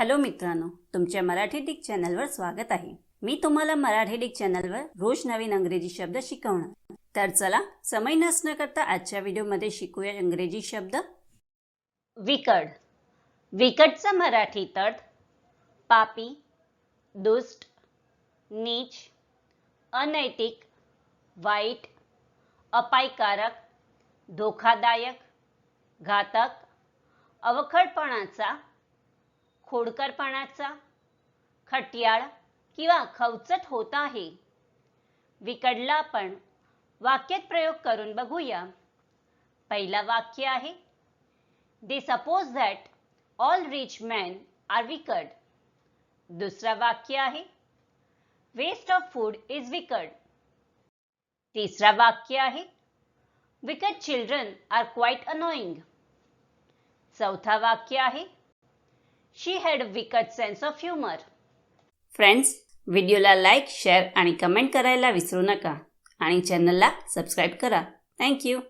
Hello मित्रांनो तुमच्या Marathi Dick चॅनलवर स्वागत आहे. मी तुम्हाला मराठी डिक चॅनलवर रोज नवीन अंग्रेजी शब्द शिकवणार. तर चला समय नसणं करता आजच्या व्हिडिओमध्ये शिकूया इंग्रजी शब्द. विकड. विकडचा मराठी तट पापी दुष्ट नीच अनैतिक वाईट अपायकारक धोकादायक घातक अवखडपणाचा खोडकरपणाचा खटियाळ किंवा खवचट होत आहे. विकडला आपण वाक्यात प्रयोग करून बघूया. पहिला वाक्य आहे they suppose that all rich man are wicked दुसरा वाक्य आहे waste of food is wicked तिसरा वाक्य आहे wicked children are quite annoying चौथा वाक्य आहे she had wicked sense of humour friends व्हिडिओला लाईक शेअर आणि कमेंट करायला विसरू नका. आणि चॅनलला सबस्क्राईब करा. थँक्यू